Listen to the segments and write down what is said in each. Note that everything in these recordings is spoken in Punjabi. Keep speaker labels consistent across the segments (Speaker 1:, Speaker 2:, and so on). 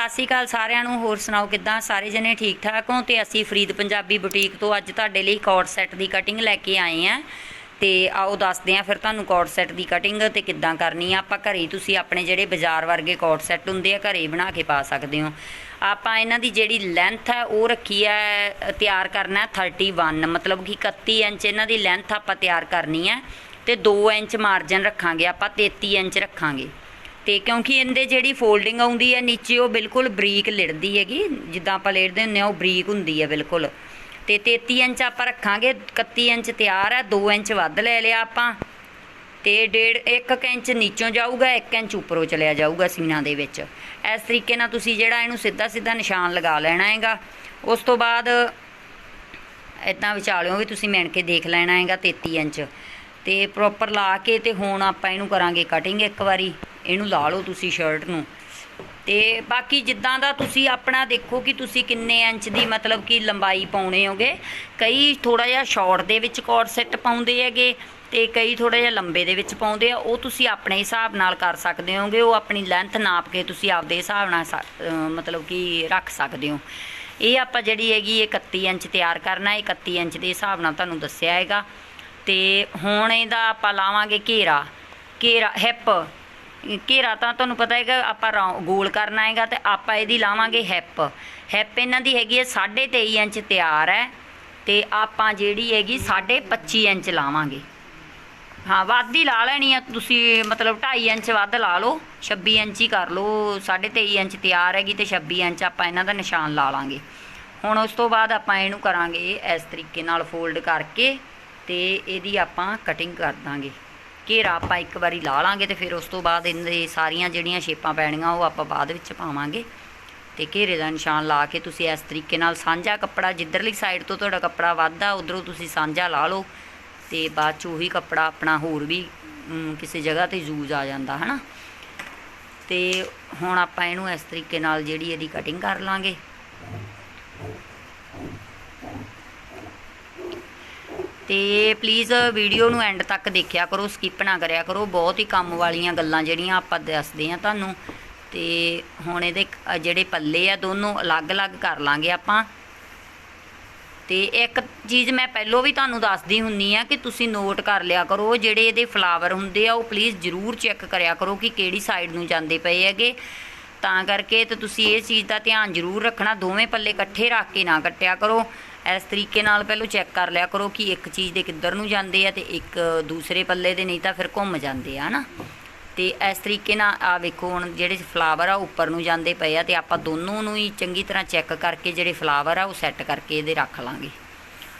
Speaker 1: ਸਤਿ ਸ਼੍ਰੀ ਅਕਾਲ ਸਾਰਿਆਂ ਨੂੰ। ਹੋਰ ਸੁਣਾਓ ਕਿੱਦਾਂ? ਸਾਰੇ ਜਣੇ ਠੀਕ ਠਾਕ ਹੋ? ਤੇ ਅਸੀਂ ਫਰੀਦ ਪੰਜਾਬੀ ਬੁਟੀਕ ਤੋਂ ਅੱਜ ਤੁਹਾਡੇ ਲਈ ਕੋਟ ਸੈੱਟ ਦੀ ਕਟਿੰਗ ਲੈ ਕੇ ਆਏ ਆ ਤੇ ਆਓ ਦੱਸਦੇ ਆ ਫਿਰ ਤੁਹਾਨੂੰ ਕੋਟ ਸੈੱਟ ਦੀ ਕਟਿੰਗ ਤੇ ਕਿੱਦਾਂ ਕਰਨੀ ਆ। ਆਪਾਂ ਘਰੇ ਹੀ ਤੁਸੀਂ ਆਪਣੇ ਜਿਹੜੇ ਬਾਜ਼ਾਰ ਵਰਗੇ ਕੋਟ ਸੈੱਟ ਹੁੰਦੇ ਆ, ਘਰੇ ਹੀ ਬਣਾ ਕੇ ਪਾ ਸਕਦੇ ਹੋ। ਆਪਾਂ ਇਹਨਾਂ ਦੀ ਜਿਹੜੀ ਲੈਂਥ ਹੈ ਉਹ ਰੱਖੀ ਹੈ ਤਿਆਰ ਕਰਨਾ ਹੈ 31 ਮਤਲਬ ਕਿ 31 ਇੰਚ ਇਹਨਾਂ ਦੀ ਲੈਂਥ ਆਪਾਂ ਤਿਆਰ ਕਰਨੀ ਹੈ ਤੇ 2 ਇੰਚ ਮਾਰਜਨ ਰੱਖਾਂਗੇ ਆਪਾਂ 33 ਇੰਚ ਰੱਖਾਂਗੇ। ਤੇ ਕਿਉਂਕਿ ਇਹਦੇ ਜਿਹੜੀ ਫੋਲਡਿੰਗ ਆਉਂਦੀ ਹੈ, ਨੀਚੇ ਉਹ ਬਿਲਕੁਲ ਬਰੀਕ ਲਿੜਦੀ ਹੈਗੀ। ਜਿੱਦਾਂ ਆਪਾਂ ਲੇੜਦੇ ਹੁੰਦੇ ਆ ਉਹ ਬਰੀਕ ਹੁੰਦੀ ਹੈ ਬਿਲਕੁਲ। ਤੇ 33 ਇੰਚ ਆਪਾਂ ਰੱਖਾਂਗੇ 31 ਇੰਚ ਤਿਆਰ ਹੈ 2 ਇੰਚ ਵੱਧ ਲੈ ਲਿਆ ਆਪਾਂ। ਤੇ ਡੇਢ 1 ਇੰਚ ਨੀਚੋਂ ਜਾਊਗਾ 1 ਇੰਚ ਉੱਪਰੋਂ ਚਲਿਆ ਜਾਊਗਾ ਸੀਨਾ ਦੇ ਵਿੱਚ। ਇਸ ਤਰੀਕੇ ਨਾਲ ਤੁਸੀਂ ਜਿਹੜਾ ਇਹਨੂੰ ਸਿੱਧਾ ਸਿੱਧਾ ਨਿਸ਼ਾਨ ਲਗਾ ਲੈਣਾ ਹੈਗਾ। ਉਸ ਤੋਂ ਬਾਅਦ ਇਦਾਂ ਵਿਚਾਲਿਓ ਵੀ ਤੁਸੀਂ ਮਿਣ ਕੇ ਦੇਖ ਲੈਣਾ ਹੈਗਾ 33 ਇੰਚ। ਤੇ ਪ੍ਰੋਪਰ ਲਾ ਕੇ ਤੇ ਹੁਣ ਆਪਾਂ ਇਹਨੂੰ ਕਰਾਂਗੇ ਕਟਿੰਗ ਇੱਕ ਵਾਰੀ। ਇਹਨੂੰ ਲਾ ਲਓ ਤੁਸੀਂ ਸ਼ਰਟ ਨੂੰ। ਤੇ ਬਾਕੀ ਜਿੱਦਾਂ ਦਾ ਤੁਸੀਂ ਆਪਣਾ ਦੇਖੋ ਕਿ ਤੁਸੀਂ ਕਿੰਨੇ ਇੰਚ ਦੀ ਮਤਲਬ ਕਿ ਲੰਬਾਈ ਪਾਉਣੇ ਹੋਗੇ। ਕਈ ਥੋੜਾ ਜਿਹਾ ਸ਼ਾਰਟ ਦੇ ਵਿੱਚ ਕੋਟ ਸੈੱਟ ਪਾਉਂਦੇ ਹੈਗੇ ਤੇ ਕਈ ਥੋੜਾ ਜਿਹਾ ਲੰਬੇ ਦੇ ਵਿੱਚ ਪਾਉਂਦੇ ਆ। ਉਹ ਤੁਸੀਂ ਆਪਣੇ ਹਿਸਾਬ ਨਾਲ ਕਰ ਸਕਦੇ ਹੋਗੇ। ਉਹ ਆਪਣੀ ਲੈਂਥ ਨਾਪ ਕੇ ਤੁਸੀਂ ਆਪਦੇ ਹਿਸਾਬ ਨਾਲ ਸਾ- ਮਤਲਬ ਕਿ ਰੱਖ ਸਕਦੇ ਹੋ। ਇਹ ਆਪਾਂ ਜਿਹੜੀ ਹੈਗੀ ਇਹ 31 ਇੰਚ ਤਿਆਰ ਕਰਨਾ। ਹੈ 31 ਇੰਚ ਦੇ ਹਿਸਾਬ ਨਾਲ ਤੁਹਾਨੂੰ ਦੱਸਿਆ ਹੈਗਾ। ਤੇ ਹੁਣ ਇਹਦਾ ਆਪਾਂ ਲਾਵਾਂਗੇ ਘੇਰਾ। ਘੇਰਾ ਹਿੱਪ ਘੇਰਾ ਤਾਂ ਤੁਹਾਨੂੰ ਪਤਾ ਹੈਗਾ, ਆਪਾਂ ਰੌ- ਗੋਲ ਕਰਨਾ ਹੈਗਾ ਤੇ ਆਪਾਂ ਇਹਦੀ ਲਾਵਾਂਗੇ ਹੈਪ। ਹੈਪ ਇਹਨਾਂ ਦੀ ਹੈਗੀ ਹੈ 23.5 ਇੰਚ ਤਿਆਰ ਹੈ ਤੇ ਆਪਾਂ ਜਿਹੜੀ ਹੈਗੀ 25 ਇੰਚ ਲਾਵਾਂਗੇ। ਹਾਂ, ਵੱਧ ਹੀ ਲਾ ਲੈਣੀ ਆ, ਤੁਸੀਂ ਮਤਲਬ 2.5 ਇੰਚ ਵੱਧ ਲਾ ਲਓ 26 ਇੰਚ ਹੀ ਕਰ ਲਓ 23.5 ਇੰਚ ਤਿਆਰ ਹੈਗੀ ਤੇ 26 ਇੰਚ ਆਪਾਂ ਇਹਨਾਂ ਦਾ ਨਿਸ਼ਾਨ ਲਾ ਲਾਂਗੇ। ਹੁਣ ਉਸ ਤੋਂ ਬਾਅਦ ਆਪਾਂ ਇਹਨੂੰ ਕਰਾਂਗੇ ਇਸ ਤਰੀਕੇ ਨਾਲ ਫੋਲਡ ਕਰਕੇ ਤੇ ਇਹਦੀ ਆਪਾਂ ਕਟਿੰਗ ਕਰ ਦਾਂਗੇ। ਘੇਰਾ ਆਪਾਂ ਇੱਕ ਵਾਰੀ ਲਾ ਲਾਂਗੇ ਤੇ ਫਿਰ ਉਸ ਤੋਂ ਬਾਅਦ ਇਹਦੇ ਸਾਰੀਆਂ ਜਿਹੜੀਆਂ ਸ਼ੇਪਾਂ ਪੈਣੀਆਂ ਉਹ ਆਪਾਂ ਬਾਅਦ ਵਿੱਚ ਪਾਵਾਂਗੇ। ਤੇ ਘੇਰੇ ਦਾ ਨਿਸ਼ਾਨ ਲਾ ਕੇ ਤੁਸੀਂ ਇਸ ਤਰੀਕੇ ਨਾਲ ਸਾਂਝਾ ਕੱਪੜਾ ਜਿੱਧਰਲੀ ਸਾਈਡ ਤੋਂ ਤੁਹਾਡਾ ਕੱਪੜਾ ਵੱਧਦਾ, ਉਧਰੋਂ ਤੁਸੀਂ ਸਾਂਝਾ ਲਾ ਲਓ। ਤੇ ਬਾਅਦ ਚ ਉਹੀ ਕੱਪੜਾ ਆਪਣਾ ਹੋਰ ਵੀ ਕਿਸੇ ਜਗ੍ਹਾ ਤੇ ਯੂਜ਼ ਆ ਜਾਂਦਾ, ਹਨਾ? ਤੇ ਹੁਣ ਆਪਾਂ ਇਹਨੂੰ ਇਸ ਤਰੀਕੇ ਨਾਲ ਜਿਹੜੀ ਇਹਦੀ ਕਟਿੰਗ ਕਰ ਲਾਂਗੇ। ਤੇ ਪਲੀਜ਼ ਵੀਡੀਓ ਨੂੰ ਐਂਡ ਤੱਕ ਦੇਖਿਆ ਕਰੋ ਸਕਿਪ ਨਾ ਕਰਿਆ ਕਰੋ। ਬਹੁਤ ਹੀ ਕੰਮ ਵਾਲੀਆਂ ਗੱਲਾਂ ਜਿਹੜੀਆਂ ਆਪਾਂ ਦੱਸਦੇ ਆ ਤੁਹਾਨੂੰ। ਤੇ ਹੁਣ ਇਹਦੇ ਜਿਹੜੇ ਪੱਲੇ ਆ, ਦੋਨੋਂ ਅਲੱਗ-ਅਲੱਗ ਕਰ ਲਾਂਗੇ ਆਪਾਂ। ਤੇ ਇੱਕ ਚੀਜ਼ ਮੈਂ ਪਹਿਲਾਂ ਵੀ ਤੁਹਾਨੂੰ ਦੱਸਦੀ ਹੁੰਨੀ ਆ ਕਿ ਤੁਸੀਂ ਨੋਟ ਕਰ ਲਿਆ ਕਰੋ, ਜਿਹੜੇ ਇਹਦੇ ਫਲਾਵਰ ਹੁੰਦੇ ਆ, ਉਹ ਪਲੀਜ਼ ਜ਼ਰੂਰ ਚੈੱਕ ਕਰਿਆ ਕਰੋ ਕਿ ਕਿਹੜੀ ਸਾਈਡ ਨੂੰ ਜਾਂਦੇ ਪਏ ਹੈਗੇ। ਤਾਂ ਕਰਕੇ ਤੇ ਤੁਸੀਂ ਇਹ ਚੀਜ਼ ਦਾ ਧਿਆਨ ਜ਼ਰੂਰ ਰੱਖਣਾ, ਦੋਵੇਂ ਪੱਲੇ ਇਕੱਠੇ ਰੱਖ ਕੇ ਨਾ ਕੱਟਿਆ ਕਰੋ। ਇਸ ਤਰੀਕੇ ਨਾਲ ਪਹਿਲਾਂ ਚੈੱਕ ਕਰ ਲਿਆ ਕਰੋ ਕਿ ਇੱਕ ਚੀਜ਼ ਦੇ ਕਿੱਧਰ ਨੂੰ ਜਾਂਦੇ ਆ ਤੇ ਇੱਕ ਦੂਸਰੇ ਪੱਲੇ ਦੇ ਨਹੀਂ ਤਾਂ ਫਿਰ ਘੁੰਮ ਜਾਂਦੇ ਆ, ਹਨਾ? ਤੇ ਇਸ ਤਰੀਕੇ ਨਾਲ ਆ ਵੇਖੋ ਹੁਣ ਜਿਹੜੇ ਫਲਾਵਰ ਆ, ਉੱਪਰ ਨੂੰ ਜਾਂਦੇ ਪਏ ਆ ਤੇ ਆਪਾਂ ਦੋਨੋਂ ਨੂੰ ਹੀ ਚੰਗੀ ਤਰ੍ਹਾਂ ਚੈੱਕ ਕਰਕੇ ਜਿਹੜੇ ਫਲਾਵਰ ਆ, ਉਹ ਸੈੱਟ ਕਰਕੇ ਇਹਦੇ ਰੱਖ ਲਾਂਗੇ।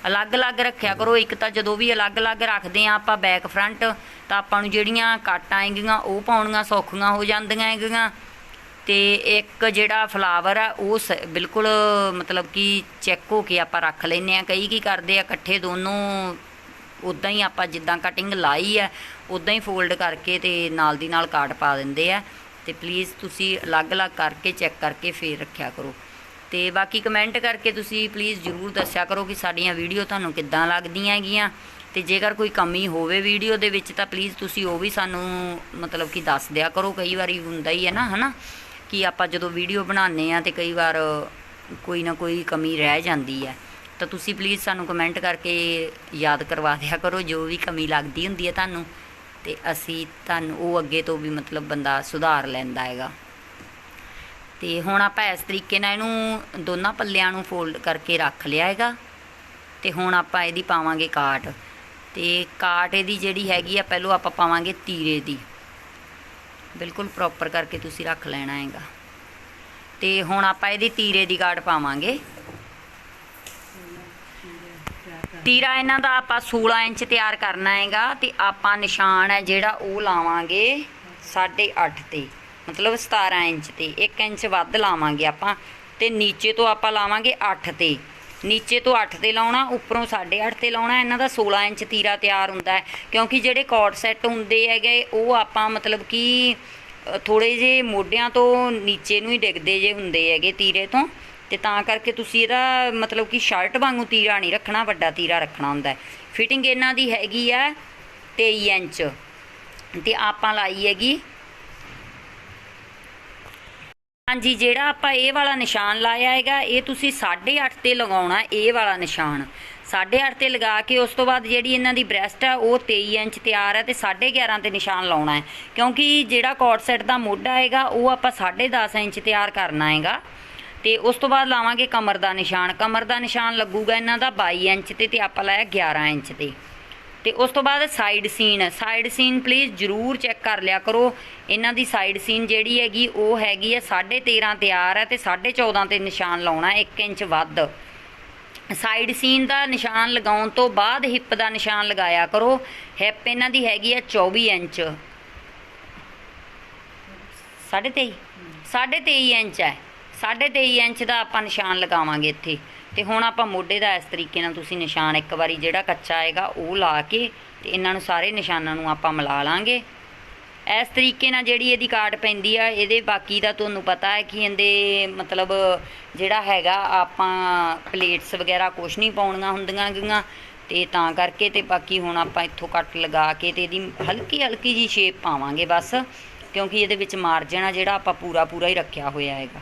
Speaker 1: ਅਲੱਗ-ਅਲੱਗ ਰੱਖਿਆ ਕਰੋ, ਇੱਕ ਤਾਂ ਜਦੋਂ ਵੀ ਅਲੱਗ-ਅਲੱਗ ਰੱਖਦੇ ਆ ਆਪਾਂ ਬੈਕ ਫਰੰਟ ਤਾਂ ਆਪਾਂ ਨੂੰ ਜਿਹੜੀਆਂ ਕਾਟਾਂ ਹੈਗੀਆਂ ਉਹ ਪਾਉਣੀਆਂ ਸੌਖੀਆਂ ਹੋ ਜਾਂਦੀਆਂ ਹੈਗੀਆਂ। ਤੇ ਇੱਕ ਜਿਹੜਾ ਫਲਾਵਰ ਆ, ਉਹ ਸ- ਬਿਲਕੁਲ ਮਤਲਬ ਕਿ ਚੈੱਕ ਹੋ ਕੇ ਆਪਾਂ ਰੱਖ ਲੈਨੇ ਆ ਕਈ ਕੀ ਕਰਦੇ ਆ, ਇਕੱਠੇ ਦੋਨੋਂ ਉਦਾਂ ਹੀ ਆਪਾਂ ਜਿੱਦਾਂ ਕਟਿੰਗ ਲਾਈ ਹੈ ਉਦਾਂ ਹੀ ਫੋਲਡ ਕਰਕੇ ਤੇ ਨਾਲ ਦੀ ਨਾਲ ਕਾਟ ਪਾ ਦਿੰਦੇ ਆ। ਤੇ ਪਲੀਜ਼ ਤੁਸੀਂ ਅਲੱਗ-ਅਲੱਗ ਕਰਕੇ ਚੈੱਕ ਕਰਕੇ ਫੇਰ ਰੱਖਿਆ ਕਰੋ। ਤੇ ਬਾਕੀ ਕਮੈਂਟ ਕਰਕੇ ਤੁਸੀਂ ਪਲੀਜ਼ ਜਰੂਰ ਦੱਸਿਆ ਕਰੋ ਕਿ ਸਾਡੀਆਂ ਵੀਡੀਓ ਤੁਹਾਨੂੰ ਕਿੱਦਾਂ ਲੱਗਦੀਆਂ ਹੈਗੀਆਂ। ਤੇ ਜੇਕਰ ਕੋਈ ਕਮੀ ਹੋਵੇ ਵੀਡੀਓ ਦੇ ਵਿੱਚ ਤਾਂ ਪਲੀਜ਼ ਤੁਸੀਂ ਉਹ ਵੀ ਸਾਨੂੰ ਮਤਲਬ ਕਿ ਦੱਸ ਦਿਆ ਕਰੋ। ਕਈ ਵਾਰੀ ਹੁੰਦਾ ਹੀ ਹੈ ਨਾ, ਹਨਾ? ਕਿ ਆਪਾਂ ਜਦੋਂ ਵੀਡੀਓ ਬਣਾਉਂਦੇ ਆ ਤੇ ਕਈ ਵਾਰ ਕੋਈ ਨਾ ਕੋਈ ਕਮੀ ਰਹਿ ਜਾਂਦੀ ਹੈ, ਤਾਂ ਤੁਸੀਂ ਪਲੀਜ਼ ਸਾਨੂੰ ਕਮੈਂਟ ਕਰਕੇ ਯਾਦ ਕਰਵਾ ਦਿਆ ਕਰੋ, ਜੋ ਵੀ ਕਮੀ ਲੱਗਦੀ ਹੁੰਦੀ ਹੈ ਤੁਹਾਨੂੰ, ਤੇ ਅਸੀਂ ਤੁਹਾਨੂੰ ਉਹ ਅੱਗੇ ਤੋਂ ਵੀ ਮਤਲਬ ਬੰਦਾ ਸੁਧਾਰ ਲੈਂਦਾ ਹੈਗਾ। ਤੇ ਹੁਣ ਆਪਾਂ ਇਸ ਤਰੀਕੇ ਨਾਲ ਇਹਨੂੰ ਦੋਨਾਂ ਪੱਲਿਆਂ ਨੂੰ ਫੋਲਡ ਕਰਕੇ ਰੱਖ ਲਿਆ ਹੈਗਾ, ਤੇ ਹੁਣ ਆਪਾਂ ਇਹਦੀ ਪਾਵਾਂਗੇ ਕਾਟ। ਤੇ ਕਾਟ ਇਹਦੀ ਜਿਹੜੀ ਹੈਗੀ ਆ, ਪਹਿਲਾਂ ਆਪਾਂ ਪਾਵਾਂਗੇ ਤੀਰੇ ਦੀ। ਬਿਲਕੁਲ ਪ੍ਰੋਪਰ ਕਰਕੇ ਤੁਸੀਂ ਰੱਖ ਲੈਣਾ ਹੈਗਾ। ਤੇ ਹੁਣ ਆਪਾਂ ਇਹਦੀ ਤੀਰੇ ਦੀ ਕਾਟ ਪਾਵਾਂਗੇ। ਤੀਰਾ ਇਹਨਾਂ ਦਾ ਆਪਾਂ 16 ਇੰਚ ਤਿਆਰ ਕਰਨਾ ਹੈਗਾ ਤੇ ਆਪਾਂ ਨਿਸ਼ਾਨ ਹੈ ਜਿਹੜਾ ਉਹ ਲਾਵਾਂਗੇ 8.5 ਤੇ, ਮਤਲਬ 17 ਇੰਚ ਤੇ 1 ਇੰਚ ਵੱਧ ਲਾਵਾਂਗੇ ਆਪਾਂ ਤੇ ਨੀਚੇ ਤੋਂ ਆਪਾਂ ਲਾਵਾਂਗੇ 8 ਤੇ। ਨੀਚੇ ਤੋਂ 8 ਤੇ ਲਾਉਣਾ, ਉੱਪਰੋਂ 8.5 ਤੇ ਲਾਉਣਾ, ਇਹਨਾਂ ਦਾ 16 ਇੰਚ ਤੀਰਾ ਤਿਆਰ ਹੁੰਦਾ ਹੈ। ਕਿਉਂਕਿ ਜਿਹੜੇ ਕੋਟ ਸੈੱਟ ਹੁੰਦੇ ਹੈਗੇ, ਉਹ ਆਪਾਂ ਮਤਲਬ ਕਿ ਥੋੜੇ ਜੇ ਮੋਢਿਆਂ ਤੋਂ ਨੀਚੇ ਨੂੰ ਹੀ ਡਿੱਗਦੇ ਜੇ ਹੁੰਦੇ ਹੈਗੇ ਤੀਰੇ ਤੋਂ। ਤੇ ਤਾਂ ਕਰਕੇ ਤੁਸੀਂ ਇਹਦਾ ਮਤਲਬ ਕਿ ਸ਼ਰਟ ਵਾਂਗੂ ਤੀਰਾ ਨਹੀਂ ਰੱਖਣਾ, ਵੱਡਾ ਤੀਰਾ ਰੱਖਣਾ ਹੁੰਦਾ ਫਿਟਿੰਗ ਇਹਨਾਂ ਦੀ ਹੈਗੀ ਆ 23 ਇੰਚ। ਤੇ ਆਪਾਂ ਲਾਈ ਹੈਗੀ ਹਾਂਜੀ, ਜਿਹੜਾ ਆਪਾਂ ਇਹ ਵਾਲਾ ਨਿਸ਼ਾਨ ਲਾਇਆ ਹੈਗਾ, ਇਹ ਤੁਸੀਂ 8.5 ਤੇ ਲਗਾਉਣਾ, ਇਹ ਵਾਲਾ ਨਿਸ਼ਾਨ। 8.5 ਤੇ ਲਗਾ ਕੇ ਉਸ ਤੋਂ ਬਾਅਦ ਜਿਹੜੀ ਇਹਨਾਂ ਦੀ ਬ੍ਰੈਸਟ ਆ, ਉਹ 23 ਇੰਚ ਤਿਆਰ ਹੈ ਤੇ 11.5 ਤੇ ਨਿਸ਼ਾਨ ਲਾਉਣਾ ਹੈ। ਕਿਉਂਕਿ ਜਿਹੜਾ ਕੋਟ ਸੈਟ ਦਾ ਮੋਢਾ ਹੈਗਾ, ਉਹ ਆਪਾਂ 10.5 ਇੰਚ ਤਿਆਰ ਕਰਨਾ ਹੈਗਾ। ਤੇ ਉਸ ਤੋਂ ਬਾਅਦ ਲਾਵਾਂਗੇ ਕਮਰ ਦਾ ਨਿਸ਼ਾਨ। ਕਮਰ ਦਾ ਨਿਸ਼ਾਨ ਲੱਗੂਗਾ ਇਹਨਾਂ ਦਾ 22 ਇੰਚ ਤੇ ਤੇ ਆਪਾਂ ਲਾਇਆ 11 ਇੰਚ ਤੇ। ਤੇ ਉਸ ਤੋਂ ਬਾਅਦ side seam side seam please ਜਰੂਰ ਚੈੱਕ ਕਰ ਲਿਆ ਕਰੋ। ਇਹਨਾਂ ਦੀ ਸਾਈਡ ਸੀਨ ਜਿਹੜੀ ਹੈਗੀ ਉਹ ਹੈਗੀ ਹੈ 13.5 ਤਿਆਰ ਹੈ ਤੇ 14.5 ਤੇ ਨਿਸ਼ਾਨ ਲਾਉਣਾ 1 ਇੰਚ ਵੱਧ। ਸਾਈਡ ਸੀਨ ਦਾ ਨਿਸ਼ਾਨ ਲਗਾਉਣ ਤੋਂ ਬਾਅਦ ਹਿੱਪ ਦਾ ਨਿਸ਼ਾਨ ਲਗਾਇਆ ਕਰੋ। ਹਿੱਪ ਇਹਨਾਂ ਦੀ ਹੈਗੀ ਹੈ 24 ਇੰਚ। 23.5 23.5 ਇੰਚ ਹੈ। 23.5 ਇੰਚ ਦਾ ਆਪਾਂ ਨਿਸ਼ਾਨ ਲਗਾਵਾਂਗੇ ਇੱਥੇ। ਤੇ ਹੁਣ ਆਪਾਂ ਮੋਢੇ ਦਾ ਇਸ ਤਰੀਕੇ ਨਾਲ ਤੁਸੀਂ ਨਿਸ਼ਾਨ ਇੱਕ ਵਾਰੀ ਜਿਹੜਾ ਕੱਚਾ ਆਏਗਾ, ਉਹ ਲਾ ਕੇ ਤੇ ਇਹਨਾਂ ਨੂੰ ਸਾਰੇ ਨਿਸ਼ਾਨਾਂ ਨੂੰ ਆਪਾਂ ਮਿਲਾ ਲਾਂਗੇ। ਇਸ ਤਰੀਕੇ ਨਾਲ ਜਿਹੜੀ ਇਹਦੀ ਕਾਟ ਪੈਂਦੀ ਆ, ਇਹਦੇ ਬਾਕੀ ਦਾ ਤੁਹਾਨੂੰ ਪਤਾ ਹੈ ਕਿ ਇਹਦੇ ਮਤਲਬ ਜਿਹੜਾ ਹੈਗਾ, ਆਪਾਂ ਪਲੇਟਸ ਵਗੈਰਾ ਕੁਝ ਨਹੀਂ ਪਾਉਣੀਆਂ ਹੁੰਦੀਆਂ ਗੀਆਂ ਤੇ ਤਾਂ ਕਰਕੇ ਤੇ ਬਾਕੀ ਹੁਣ ਆਪਾਂ ਇੱਥੋਂ ਕੱਟ ਲਗਾ ਕੇ ਤੇ ਇਹਦੀ ਹਲਕੀ ਹਲਕੀ ਜੀ ਸ਼ੇਪ ਪਾਵਾਂਗੇ ਬਸ, ਕਿਉਂਕਿ ਇਹਦੇ ਵਿੱਚ ਮਾਰਜਨ ਆ ਜਿਹੜਾ ਆਪਾਂ ਪੂਰਾ ਪੂਰਾ ਹੀ ਰੱਖਿਆ ਹੋਇਆ ਹੈਗਾ।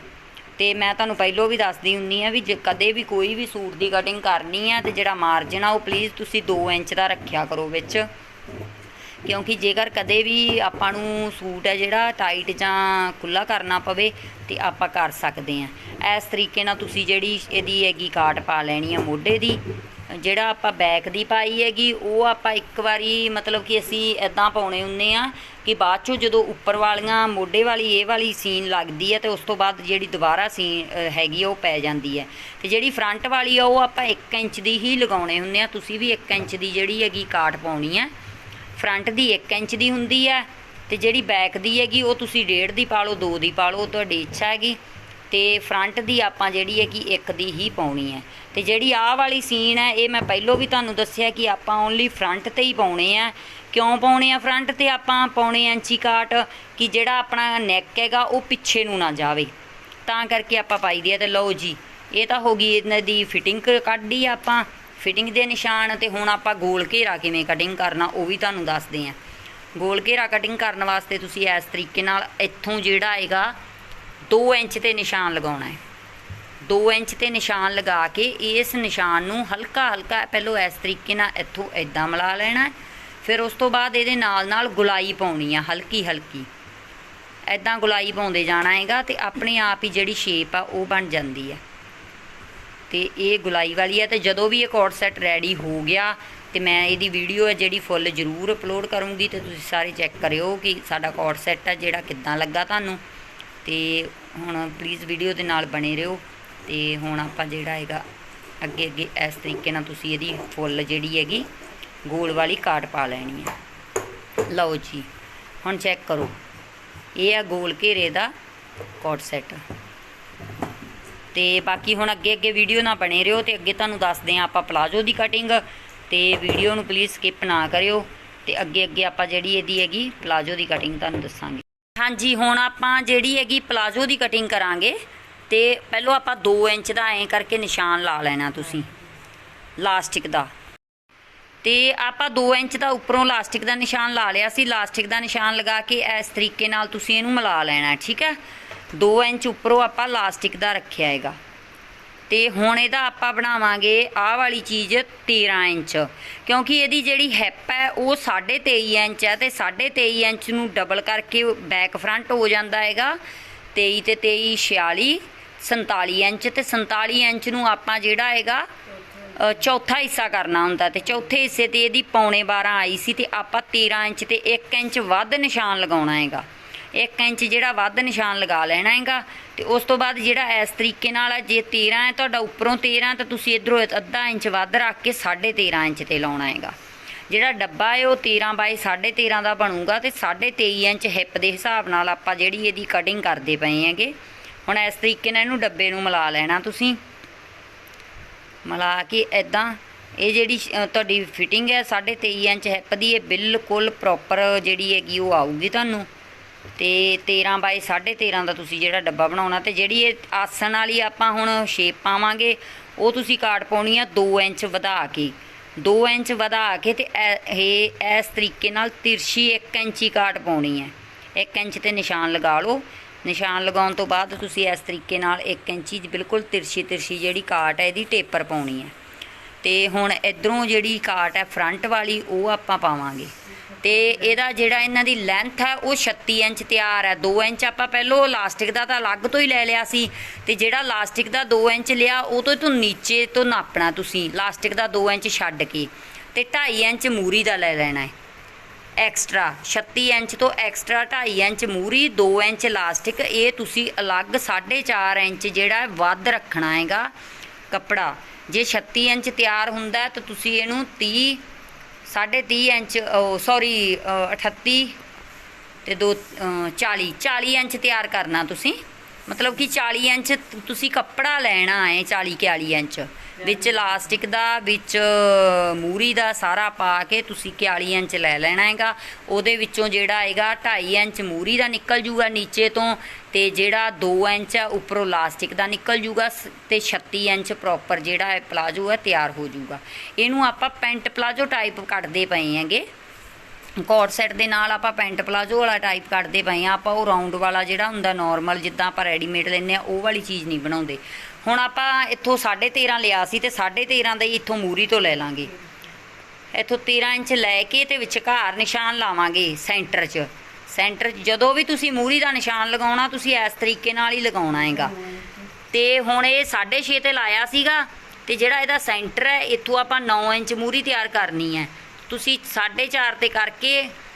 Speaker 1: ਤੇ ਮੈਂ ਤੁਹਾਨੂੰ ਪਹਿਲੋਂ ਵੀ ਦੱਸਦੀ ਹੁੰਨੀ ਆ ਵੀ ਜੇ ਕਦੇ ਵੀ ਕੋਈ ਵੀ ਸੂਟ ਦੀ ਕਟਿੰਗ ਕਰਨੀ ਆ ਤੇ ਜਿਹੜਾ ਮਾਰਜਨ ਆ ਉਹ ਪਲੀਜ਼ ਤੁਸੀਂ 2 ਇੰਚ ਦਾ ਰੱਖਿਆ ਕਰੋ ਵਿੱਚ। ਕਿਉਂਕਿ ਜੇਕਰ ਕਦੇ ਵੀ ਆਪਾਂ ਨੂੰ ਸੂਟ ਹੈ ਜਿਹੜਾ ਟਾਈਟ ਜਾਂ ਖੁੱਲਾ ਕਰਨਾ ਪਵੇ ਤੇ ਆਪਾਂ ਕਰ ਸਕਦੇ ਆ। ਇਸ ਤਰੀਕੇ ਨਾਲ ਤੁਸੀਂ ਜਿਹੜੀ ਇਹਦੀ ਹੈਗੀ ਕਾਟ ਪਾ ਲੈਣੀ ਆ ਮੋਢੇ ਦੀ। ਜਿਹੜਾ ਆਪਾਂ ਬੈਕ ਦੀ ਪਾਈ ਹੈਗੀ, ਉਹ ਆਪਾਂ ਇੱਕ ਵਾਰੀ ਮਤਲਬ ਕਿ ਅਸੀਂ ਐਦਾਂ ਪਾਉਣੇ ਹੁੰਨੇ ਆ ਕਿ ਬਾਅਦ ਚੋਂ ਜਦੋਂ ਉੱਪਰ ਵਾਲੀਆਂ, ਮੋਢੇ ਵਾਲੀ, ਇਹ ਵਾਲੀ ਸੀਨ ਲੱਗਦੀ ਹੈ ਤੇ ਉਸ ਤੋਂ ਬਾਅਦ ਜਿਹੜੀ ਦੁਬਾਰਾ ਸੀਨ ਹੈਗੀ ਆ, ਉਹ ਪੈ ਜਾਂਦੀ ਹੈ। ਤੇ ਜਿਹੜੀ ਫਰੰਟ ਵਾਲੀ ਆ, ਉਹ ਆਪਾਂ 1 ਇੰਚ ਦੀ ਹੀ ਲਗਾਉਣੇ ਹੁੰਨੇ ਆ ਤੁਸੀਂ ਵੀ 1 ਇੰਚ ਦੀ ਜਿਹੜੀ ਹੈਗੀ ਕਾਟ ਪਾਉਣੀ ਹੈ। ਫਰੰਟ ਦੀ 1 ਇੰਚ ਦੀ ਹੁੰਦੀ ਹੈ ਤੇ ਜਿਹੜੀ ਬੈਕ ਦੀ ਹੈਗੀ, ਉਹ ਤੁਸੀਂ 1.5 ਦੀ ਪਾ ਲਓ 2 ਦੀ ਪਾ ਲਓ, ਉਹ ਤੁਹਾਡੀ ਇੱਛਾ ਹੈਗੀ। ਤੇ ਫਰੰਟ ਦੀ ਆਪਾਂ ਜਿਹੜੀ ਹੈਗੀ ਇੱਕ ਦੀ ਹੀ ਪਾਉਣੀ ਹੈ। ਤੇ ਜਿਹੜੀ ਆਹ ਵਾਲੀ ਸੀਨ ਹੈ, ਇਹ ਮੈਂ ਪਹਿਲਾਂ ਵੀ ਤੁਹਾਨੂੰ ਦੱਸਿਆ ਕਿ ਆਪਾਂ ਓਨਲੀ ਫਰੰਟ ਤੇ ਹੀ ਪਾਉਣੇ ਆ। ਕਿਉਂ ਪਾਉਣੇ ਆ ਫਰੰਟ ਤੇ? ਆਪਾਂ ਪਾਉਣੇ ਆ ਇੰਚੀ ਕਾਟ ਕਿ ਜਿਹੜਾ ਆਪਣਾ ਨੈਕ ਹੈਗਾ, ਉਹ ਪਿੱਛੇ ਨੂੰ ਨਾ ਜਾਵੇ। ਤਾਂ ਕਰਕੇ ਆਪਾਂ ਪਾਈ ਦੀ ਹੈ ਤੇ ਲਓ ਜੀ, ਇਹ ਤਾਂ ਹੋ ਗਈ ਇਹਨਾਂ ਦੀ ਫਿਟਿੰਗ ਕੱਢੀ ਆਪਾਂ। ਫਿਟਿੰਗ ਦੇ ਨਿਸ਼ਾਨ ਤੇ ਹੁਣ ਆਪਾਂ ਗੋਲ ਘੇਰਾ ਕਿਵੇਂ ਕਟਿੰਗ ਕਰਨਾ, ਉਹ ਵੀ ਤੁਹਾਨੂੰ ਦੱਸਦੇ ਆਂ। ਗੋਲ ਘੇਰਾ ਕਟਿੰਗ ਕਰਨ ਵਾਸਤੇ ਤੁਸੀਂ ਇਸ ਤਰੀਕੇ ਨਾਲ ਇੱਥੋਂ ਜਿਹੜਾ ਆਏਗਾ 2 ਇੰਚ ਤੇ ਨਿਸ਼ਾਨ ਲਗਾਉਣਾ ਹੈ। 2 ਇੰਚ ਤੇ ਨਿਸ਼ਾਨ ਲਗਾ ਕੇ ਇਸ ਨਿਸ਼ਾਨ ਨੂੰ ਹਲਕਾ ਹਲਕਾ ਪਹਿਲਾਂ ਇਸ ਤਰੀਕੇ ਨਾਲ ਇੱਥੋਂ ਇਦਾਂ ਮਿਲਾ ਲੈਣਾ ਫਿਰ ਉਸ ਤੋਂ ਬਾਅਦ ਇਹਦੇ ਨਾਲ ਨਾਲ ਗੁਲਾਈ ਪਾਉਣੀ ਆ, ਹਲਕੀ ਹਲਕੀ। ਐਦਾਂ ਗੁਲਾਈ ਪਾਉਂਦੇ ਜਾਣਾ ਹੈਗਾ ਤੇ ਆਪਣੇ ਆਪ ਹੀ ਜਿਹੜੀ ਸ਼ੇਪ ਆ ਉਹ ਬਣ ਜਾਂਦੀ ਹੈ ਤੇ ਇਹ ਗੁਲਾਈ ਵਾਲੀ ਹੈ ਤੇ ਜਦੋਂ ਵੀ ਇਹ ਕੋਟ ਸੈੱਟ ਰੈਡੀ ਹੋ ਗਿਆ ਤੇ ਮੈਂ ਇਹਦੀ ਵੀਡੀਓ ਹੈ ਜਿਹੜੀ ਫੁੱਲ ਜ਼ਰੂਰ ਅਪਲੋਡ ਕਰੂੰਗੀ ਤੇ ਤੁਸੀਂ ਸਾਰੇ ਚੈੱਕ ਕਰਿਓ ਕਿ ਸਾਡਾ ਕੋਟ ਸੈੱਟ ਹੈ ਜਿਹੜਾ ਕਿੱਦਾਂ ਲੱਗਾ ਤੁਹਾਨੂੰ। ਤੇ ਹੁਣ ਪਲੀਜ਼ ਵੀਡੀਓ ਦੇ ਨਾਲ ਬਣੇ ਰਹੋ ਤੇ ਹੁਣ ਆਪਾਂ ਜਿਹੜਾ ਹੈਗਾ, ਅੱਗੇ ਅੱਗੇ ਇਸ ਤਰੀਕੇ ਨਾਲ ਤੁਸੀਂ ਇਹਦੀ ਫੁੱਲ ਜਿਹੜੀ ਹੈਗੀ, ਗੋਲ ਵਾਲੀ ਕਾਟ ਪਾ ਲੈਣੀ ਹੈ। ਲਓ ਜੀ, ਹੁਣ ਚੈੱਕ ਕਰੋ। ਇਹ ਆ ਗੋਲ ਘੇਰੇ ਦਾ ਕੋਟ ਸੈੱਟ ਤੇ ਬਾਕੀ ਹੁਣ ਅੱਗੇ ਅੱਗੇ ਵੀਡੀਓ ਨਾਲ ਬਣੇ ਰਹੋ ਤੇ ਅੱਗੇ ਤੁਹਾਨੂੰ ਦੱਸਦੇ ਆ ਆਪਾਂ ਪਲਾਜ਼ੋ ਦੀ ਕਟਿੰਗ ਤੇ ਵੀਡੀਓ ਨੂੰ ਪਲੀਜ਼ ਸਕਿਪ ਨਾ ਕਰਿਓ ਤੇ ਅੱਗੇ ਅੱਗੇ ਆਪਾਂ ਜਿਹੜੀ ਇਹਦੀ ਹੈਗੀ ਪਲਾਜ਼ੋ ਦੀ ਕਟਿੰਗ ਤੁਹਾਨੂੰ ਦੱਸਾਂਗੇ। ਹਾਂਜੀ, ਹੁਣ ਆਪਾਂ ਜਿਹੜੀ ਹੈਗੀ ਪਲਾਜ਼ੋ ਦੀ ਕਟਿੰਗ ਕਰਾਂਗੇ ਤੇ ਪਹਿਲਾਂ ਆਪਾਂ 2 ਇੰਚ ਦਾ ਐਂ ਕਰਕੇ ਨਿਸ਼ਾਨ ਲਾ ਲੈਣਾ ਤੁਸੀਂ, ਲਾਸਟਿਕ ਦਾ। ਤੇ ਆਪਾਂ 2 ਇੰਚ ਦਾ ਉੱਪਰੋਂ ਲਾਸਟਿਕ ਦਾ ਨਿਸ਼ਾਨ ਲਾ ਲਿਆ ਸੀ, ਲਾਸਟਿਕ ਦਾ ਨਿਸ਼ਾਨ ਲਗਾ ਕੇ ਇਸ ਤਰੀਕੇ ਨਾਲ ਤੁਸੀਂ ਇਹਨੂੰ ਮਿਲਾ ਲੈਣਾ, ਠੀਕ ਹੈ? 2 ਇੰਚ ਉੱਪਰੋਂ ਆਪਾਂ ਲਾਸਟਿਕ ਦਾ ਰੱਖਿਆ ਹੈਗਾ। ਤੇ ਹੁਣ ਇਹਦਾ ਆਪਾਂ ਬਣਾਵਾਂਗੇ ਆਹ ਵਾਲੀ ਚੀਜ਼ 13 ਇੰਚ। ਕਿਉਂਕਿ ਇਹਦੀ ਜਿਹੜੀ ਹੈਪ ਹੈ, ਉਹ 23.5 ਇੰਚ ਹੈ ਤੇ 23.5 ਇੰਚ ਨੂੰ ਡਬਲ ਕਰਕੇ ਬੈਕ ਫਰੰਟ ਹੋ ਜਾਂਦਾ ਹੈਗਾ। 23 ਤੇ 23 46 47 ਇੰਚ ਤੇ 47 ਇੰਚ ਨੂੰ ਆਪਾਂ ਜਿਹੜਾ ਹੈਗਾ ਚੌਥਾ ਹਿੱਸਾ ਕਰਨਾ ਹੁੰਦਾ ਤੇ ਚੌਥੇ ਹਿੱਸੇ ਤੇ ਇਹਦੀ ਪੌਣੇ 12 ਆਈ ਸੀ ਤੇ ਆਪਾਂ 13 ਇੰਚ ਤੇ 1 ਇੰਚ ਵੱਧ ਨਿਸ਼ਾਨ ਲਗਾਉਣਾ ਹੈਗਾ। 1 ਇੰਚ ਜਿਹੜਾ ਵੱਧ ਨਿਸ਼ਾਨ ਲਗਾ ਲੈਣਾ ਹੈਗਾ, ਤੇ ਉਸ ਤੋਂ ਬਾਅਦ ਜਿਹੜਾ ਇਸ ਤਰੀਕੇ ਨਾਲ ਜੇ 13 ਹੈ, ਤੁਹਾਡਾ ਉੱਪਰੋਂ 13 ਤਾਂ ਤੁਸੀਂ ਇਧਰੋਂ ਅੱਧਾ ਇੰਚ ਵੱਧ ਰੱਖ ਕੇ 13.5 ਇੰਚ ਤੇ ਲਾਉਣਾ ਹੈਗਾ। ਜਿਹੜਾ ਡੱਬਾ ਹੈ, ਉਹ 13 ਬਾਈ 13.5 ਦਾ ਬਣੂਗਾ, ਤੇ 23.5 ਇੰਚ ਹਿੱਪ ਦੇ ਹਿਸਾਬ ਨਾਲ ਆਪਾਂ ਜਿਹੜੀ ਇਹਦੀ ਕਟਿੰਗ ਕਰਦੇ ਪਏ ਹੈਗੇ। ਹੁਣ ਇਸ ਤਰੀਕੇ ਨਾਲ ਇਹਨੂੰ ਡੱਬੇ ਨੂੰ ਮਿਲਾ ਲੈਣਾ ਤੁਸੀਂ। ਮਿਲਾ ਕੇ ਇਦਾਂ ਇਹ ਜਿਹੜੀ ਤੁਹਾਡੀ ਫਿਟਿੰਗ ਹੈ 23.5 ਇੰਚ ਹਿੱਪ ਦੀ, ਇਹ ਬਿਲਕੁਲ ਪ੍ਰੋਪਰ ਜਿਹੜੀ ਹੈਗੀ ਉਹ ਆਊਗੀ ਤੁਹਾਨੂੰ। ਤੇ 13 ਬਾਈ 13.5 ਦਾ ਤੁਸੀਂ ਜਿਹੜਾ ਡੱਬਾ ਬਣਾਉਣਾ ਤੇ ਜਿਹੜੀ ਇਹ ਆਸਣ ਵਾਲੀ ਆਪਾਂ ਹੁਣ ਸ਼ੇਪ ਪਾਵਾਂਗੇ, ਉਹ ਤੁਸੀਂ ਕਾਟ ਪਾਉਣੀ ਆ 2 ਇੰਚ ਵਧਾ ਕੇ। 2 ਇੰਚ ਵਧਾ ਕੇ ਤੇ ਇਹ ਇਹ ਇਸ ਤਰੀਕੇ ਨਾਲ ਤਿਰਛੀ 1 ਇੰਚੀ ਕਾਟ ਪਾਉਣੀ ਹੈ। 1 ਇੰਚ ਤੇ ਨਿਸ਼ਾਨ ਲਗਾ ਲਓ। ਨਿਸ਼ਾਨ ਲਗਾਉਣ ਤੋਂ ਬਾਅਦ ਤੁਸੀਂ ਇਸ ਤਰੀਕੇ ਨਾਲ 1 ਇੰਚੀ ਬਿਲਕੁਲ ਤਿਰਛੀ ਤਿਰਛੀ ਜਿਹੜੀ ਕਾਟ ਹੈ, ਇਹਦੀ ਟੇਪਰ ਪਾਉਣੀ ਹੈ। ਤੇ ਹੁਣ ਇਧਰੋਂ ਜਿਹੜੀ ਕਾਟ ਹੈ, ਫਰੰਟ ਵਾਲੀ, ਉਹ ਆਪਾਂ ਪਾਵਾਂਗੇ। ਤੇ ਇਹਦਾ ਜਿਹੜਾ ਇਹਨਾਂ ਦੀ ਲੈਂਥ ਹੈ ਉਹ 36 ਇੰਚ ਤਿਆਰ ਹੈ 2 ਇੰਚ ਆਪਾਂ ਪਹਿਲੋਂ ਇਲਾਸਟਿਕ ਦਾ ਤਾਂ ਅਲੱਗ ਤੋਂ ਹੀ ਲੈ ਲਿਆ ਸੀ ਤੇ ਜਿਹੜਾ ਇਲਾਸਟਿਕ ਦਾ 2 ਇੰਚ ਲਿਆ, ਉਹ ਤੋਂ ਤੋਂ ਨੀਚੇ ਤੋਂ ਨਾਪਣਾ ਤੁਸੀਂ। ਇਲਾਸਟਿਕ ਦਾ 2 ਇੰਚ ਛੱਡ ਕੇ ਤੇ 2.5 ਇੰਚ ਮੂਰੀ ਦਾ ਲੈ ਲੈਣਾ ਹੈ। ਐਕਸਟਰਾ 36 ਇੰਚ ਤੋਂ ਐਕਸਟਰਾ 2.5 ਇੰਚ ਮੂਰੀ 2 ਇੰਚ ਇਲਾਸਟਿਕ ਇਹ ਤੁਸੀਂ ਅਲੱਗ 4.5 ਇੰਚ ਜਿਹੜਾ ਵੱਧ ਰੱਖਣਾ ਹੈਗਾ ਕੱਪੜਾ। ਜੇ 36 ਇੰਚ ਤਿਆਰ ਹੁੰਦਾ ਤਾਂ ਤੁਸੀਂ ਇਹਨੂੰ 30 30.5 ਇੰਚ ਸੌਰੀ 38 ਤੇ ਦੋ ਅ, 40 40 ਇੰਚ ਤਿਆਰ ਕਰਨਾ ਤੁਸੀਂ। ਮਤਲਬ ਕਿ 40 ਇੰਚ ਤੁਸੀਂ ਕੱਪੜਾ ਲੈਣਾ ਹੈ 40 41 ਇੰਚ। ਵਿੱਚ ਲਾਸਟਿਕ ਦਾ, ਵਿੱਚ ਮੂਰੀ ਦਾ ਸਾਰਾ ਪਾ ਕੇ ਤੁਸੀਂ 41 ਇੰਚ ਲੈ ਲੈਣਾ ਹੈਗਾ। ਉਹਦੇ ਵਿੱਚੋਂ ਜਿਹੜਾ ਹੈਗਾ 2.5 ਇੰਚ ਮੂਰੀ ਦਾ ਨਿਕਲ ਜੂਗਾ ਨੀਚੇ ਤੋਂ ਤੇ ਜਿਹੜਾ 2 ਇੰਚ ਹੈ ਉੱਪਰੋਂ ਲਾਸਟਿਕ ਦਾ ਨਿਕਲ ਜੂਗਾ ਸ- ਤੇ 36 ਇੰਚ ਪ੍ਰੋਪਰ ਜਿਹੜਾ ਹੈ ਪਲਾਜੋ ਹੈ ਤਿਆਰ ਹੋ ਜੂਗਾ। ਇਹਨੂੰ ਆਪਾਂ ਪੈਂਟ ਪਲਾਜੋ ਟਾਈਪ ਕੱਢਦੇ ਪਏ ਹੈਗੇ। ਕੋਟ ਸੈਟ ਦੇ ਨਾਲ ਆਪਾਂ ਪੈਂਟ ਪਲਾਜੋ ਵਾਲਾ ਟਾਈਪ ਕੱਢਦੇ ਪਏ ਆ ਆਪਾਂ ਉਹ ਰਾਉਂਡ ਵਾਲਾ ਜਿਹੜਾ ਹੁੰਦਾ ਨਾਰਮਲ ਜਿੱਦਾਂ ਆਪਾਂ ਰੈਡੀਮੇਡ ਲੈਂਦੇ ਆ ਉਹ ਵਾਲੀ ਚੀਜ਼ ਨਹੀਂ ਬਣਾਉਂਦੇ। ਹੁਣ ਆਪਾਂ ਇੱਥੋਂ 13.5 ਲਿਆ ਸੀ ਤੇ 13.5 ਦਾ ਹੀ ਇੱਥੋਂ ਮੂਰੀ ਤੋਂ ਲੈ ਲਾਂਗੇ। ਇੱਥੋਂ 13 ਇੰਚ ਲੈ ਕੇ ਤੇ ਵਿਚਕਾਰ ਨਿਸ਼ਾਨ ਲਾਵਾਂਗੇ ਸੈਂਟਰ 'ਚ। ਸੈਂਟਰ 'ਚ ਜਦੋਂ ਵੀ ਤੁਸੀਂ ਮੂਰੀ ਦਾ ਨਿਸ਼ਾਨ ਲਗਾਉਣਾ, ਤੁਸੀਂ ਇਸ ਤਰੀਕੇ ਨਾਲ ਹੀ ਲਗਾਉਣਾ ਹੈਗਾ। ਤੇ ਹੁਣ ਇਹ 6.5 ਤੇ ਲਾਇਆ ਸੀਗਾ ਤੇ ਜਿਹੜਾ ਇਹਦਾ ਸੈਂਟਰ ਹੈ, ਇੱਥੋਂ ਆਪਾਂ 9 ਇੰਚ ਮੂਰੀ ਤਿਆਰ ਕਰਨੀ ਹੈ। ਤੁਸੀਂ 4.5 ਤੇ ਕਰਕੇ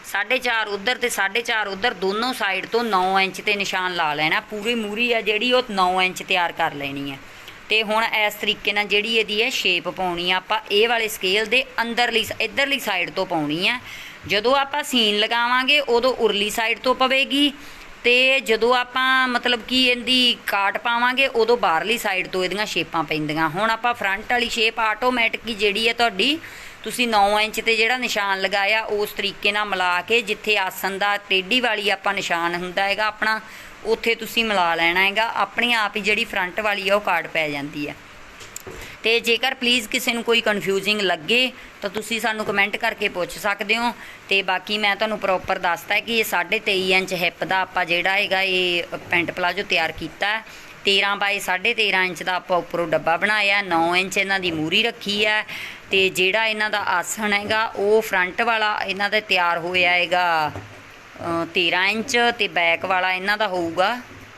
Speaker 1: 4.5 ਉਧਰ ਤੇ 4.5 ਉਧਰ ਦੋਨੋਂ ਸਾਈਡ ਤੋਂ 9 ਇੰਚ ਤੇ ਨਿਸ਼ਾਨ ਲਾ ਲੈਣਾ। ਪੂਰੀ ਮੂਰੀ ਆ ਜਿਹੜੀ, ਉਹ 9 ਇੰਚ ਤਿਆਰ ਕਰ ਲੈਣੀ ਹੈ ਤੇ ਹੁਣ ਇਸ ਤਰੀਕੇ ਨਾਲ ਜਿਹੜੀ ਇਹਦੀ ਹੈ ਸ਼ੇਪ ਪਾਉਣੀ ਆ, ਆਪਾਂ ਇਹ ਵਾਲੇ ਸਕੇਲ ਦੇ ਅੰਦਰਲੀ ਇਧਰਲੀ ਸਾਈਡ ਤੋਂ ਪਾਉਣੀ ਹੈ ਜਦੋਂ ਆਪਾਂ ਸੀਨ ਲਗਾਵਾਂਗੇ, ਉਦੋਂ ਉਰਲੀ ਸਾਈਡ ਤੋਂ ਪਵੇਗੀ। ਤੇ ਜਦੋਂ ਆਪਾਂ ਮਤਲਬ ਕਿ ਇਹਦੀ ਕਾਟ ਪਾਵਾਂਗੇ, ਉਦੋਂ ਬਾਹਰਲੀ ਸਾਈਡ ਤੋਂ ਇਹਦੀਆਂ ਸ਼ੇਪਾਂ ਪੈਂਦੀਆਂ। ਹੁਣ ਆਪਾਂ ਫਰੰਟ ਵਾਲੀ ਸ਼ੇਪ ਆਟੋਮੈਟਿਕ ਜਿਹੜੀ ਹੈ ਤੁਹਾਡੀ ਤੁਸੀਂ 9 ਇੰਚ ਤੇ ਜਿਹੜਾ ਨਿਸ਼ਾਨ ਲਗਾਇਆ, ਉਸ ਤਰੀਕੇ ਨਾਲ ਮਿਲਾ ਕੇ ਜਿੱਥੇ ਆਸਨ ਦਾ ਟੇਢੀ ਵਾਲੀ ਆਪਾਂ ਨਿਸ਼ਾਨ ਹੁੰਦਾ ਹੈਗਾ, ਆਪਣਾ ਉੱਥੇ ਤੁਸੀਂ ਮਿਲਾ ਲੈਣਾ ਹੈਗਾ। ਆਪਣੇ ਆਪ ਹੀ ਜਿਹੜੀ ਫਰੰਟ ਵਾਲੀ ਆ, ਉਹ ਕਾਟ ਪੈ ਜਾਂਦੀ ਹੈ ਤੇ ਜੇਕਰ ਪਲੀਜ਼ ਕਿਸੇ ਨੂੰ ਕੋਈ ਕਨਫਿਊਜ਼ਿੰਗ ਲੱਗੇ, ਤਾਂ ਤੁਸੀਂ ਸਾਨੂੰ ਕਮੈਂਟ ਕਰਕੇ ਪੁੱਛ ਸਕਦੇ ਹੋ। ਤੇ ਬਾਕੀ ਮੈਂ ਤੁਹਾਨੂੰ ਪ੍ਰੋਪਰ ਦੱਸਤਾ ਕਿ ਇਹ 23.5 ਇੰਚ ਹਿੱਪ ਦਾ ਆਪਾਂ ਜਿਹੜਾ ਹੈਗਾ, ਇਹ ਪੈਂਟ ਪਲਾਜੋ ਤਿਆਰ ਕੀਤਾ ਹੈ। 13 ਬਾਈ 13.5 ਇੰਚ ਦਾ ਆਪਾਂ ਉੱਪਰੋਂ ਡੱਬਾ ਬਣਾਇਆ 9 ਇੰਚ ਇਹਨਾਂ ਦੀ ਮੂਰੀ ਰੱਖੀ ਹੈ ਤੇ ਜਿਹੜਾ ਇਹਨਾਂ ਦਾ ਆਸਣ ਹੈਗਾ ਉਹ ਫਰੰਟ ਵਾਲਾ ਇਹਨਾਂ ਦਾ ਤਿਆਰ ਹੋਇਆ ਹੈਗਾ ਅ, 13 ਇੰਚ ਤੇ ਬੈਕ ਵਾਲਾ ਇਹਨਾਂ ਦਾ ਹੋਊਗਾ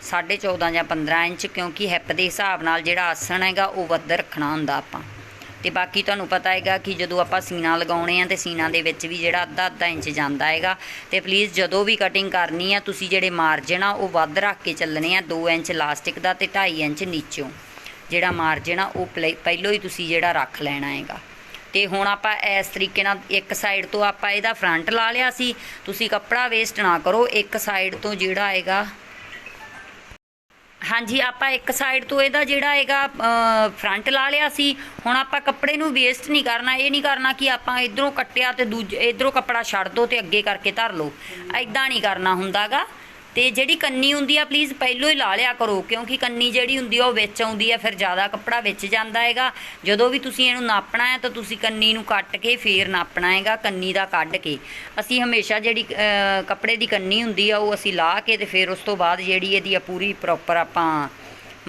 Speaker 1: 14.5 ਜਾਂ 15 ਇੰਚ ਕਿਉਂਕਿ ਹਿੱਪ ਦੇ ਹਿਸਾਬ ਨਾਲ ਜਿਹੜਾ ਆਸਣ ਹੈਗਾ ਉਹ ਵੱਧ ਰੱਖਣਾ ਹੁੰਦਾ ਆਪਾਂ। ਤੇ ਬਾਕੀ ਤੁਹਾਨੂੰ ਪਤਾ ਹੈਗਾ ਕਿ ਜਦੋਂ ਆਪਾਂ ਸੀਨਾ ਲਗਾਉਣੇ ਆ ਤੇ ਸੀਨਾ ਦੇ ਵਿੱਚ ਵੀ ਜਿਹੜਾ ਅੱਧਾ ਅੱਧਾ ਇੰਚ ਜਾਂਦਾ ਹੈਗਾ, ਤੇ ਪਲੀਜ਼ ਜਦੋਂ ਵੀ ਕਟਿੰਗ ਕਰਨੀ ਆ, ਤੁਸੀਂ ਜਿਹੜੇ ਮਾਰਜਨ ਆ ਉਹ ਵੱਧ ਰੱਖ ਕੇ ਚੱਲਣੇ ਆ 2 ਇੰਚ ਲਾਸਟਿਕ ਦਾ ਤੇ 2.5 ਇੰਚ ਨੀਚੋਂ। ਜਿਹੜਾ ਮਾਰਜਨ ਆ ਉਹ ਪਲੇ- ਪਹਿਲੋਂ ਹੀ ਤੁਸੀਂ ਜਿਹੜਾ ਰੱਖ ਲੈਣਾ ਹੈਗਾ। ਤੇ ਹੁਣ ਆਪਾਂ ਇਸ ਤਰੀਕੇ ਨਾਲ ਇੱਕ ਸਾਈਡ ਤੋਂ ਆਪਾਂ ਇਹਦਾ ਫਰੰਟ ਲਾ ਲਿਆ ਸੀ, ਤੁਸੀਂ ਕੱਪੜਾ ਵੇਸਟ ਨਾ ਕਰੋ, ਇੱਕ ਸਾਈਡ ਤੋਂ ਜਿਹੜਾ ਹੈਗਾ ਹਾਂਜੀ, ਆਪਾਂ ਇੱਕ ਸਾਈਡ ਤੋਂ ਇਹਦਾ ਜਿਹੜਾ ਹੈਗਾ ਫਰੰਟ ਲਾ ਲਿਆ ਸੀ। ਹੁਣ ਆਪਾਂ ਕੱਪੜੇ ਨੂੰ ਵੇਸਟ ਨਹੀਂ ਕਰਨਾ, ਇਹ ਨਹੀਂ ਕਰਨਾ ਕਿ ਆਪਾਂ ਇਧਰੋਂ ਕੱਟਿਆ ਤੇ ਦੂਜੇ, ਇਧਰੋਂ ਕੱਪੜਾ ਛੱਡ ਦੋ ਤੇ ਅੱਗੇ ਕਰਕੇ ਧਰ ਲਓ। ਐਦਾਂ ਨਹੀਂ ਕਰਨਾ ਹੁੰਦਾਗਾ। ਤੇ ਜਿਹੜੀ ਕੰਨੀ ਹੁੰਦੀ ਆ ਪਲੀਜ਼ ਪਹਿਲੋਂ ਹੀ ਲਾ ਲਿਆ ਕਰੋ, ਕਿਉਂਕਿ ਕੰਨੀ ਜਿਹੜੀ ਹੁੰਦੀ ਆ, ਉਹ ਵਿੱਚ ਆਉਂਦੀ ਆ, ਫਿਰ ਜ਼ਿਆਦਾ ਕੱਪੜਾ ਵਿੱਚ ਜਾਂਦਾ ਹੈਗਾ। ਜਦੋਂ ਵੀ ਤੁਸੀਂ ਇਹਨੂੰ ਨਾਪਣਾ ਹੈ, ਤਾਂ ਤੁਸੀਂ ਕੰਨੀ ਨੂੰ ਕੱਟ ਕੇ ਫੇਰ ਨਾਪਣਾ ਹੈਗਾ, ਕੰਨੀ ਦਾ ਕੱਢ ਕੇ। ਅਸੀਂ ਹਮੇਸ਼ਾ ਜਿਹੜੀ ਕੱਪੜੇ ਦੀ ਕੰਨੀ ਹੁੰਦੀ ਆ, ਉਹ ਅਸੀਂ ਲਾ ਕੇ ਤੇ ਫਿਰ ਉਸ ਤੋਂ ਬਾਅਦ ਜਿਹੜੀ ਇਹਦੀ ਆ ਪੂਰੀ ਪ੍ਰੋਪਰ ਆਪਾਂ,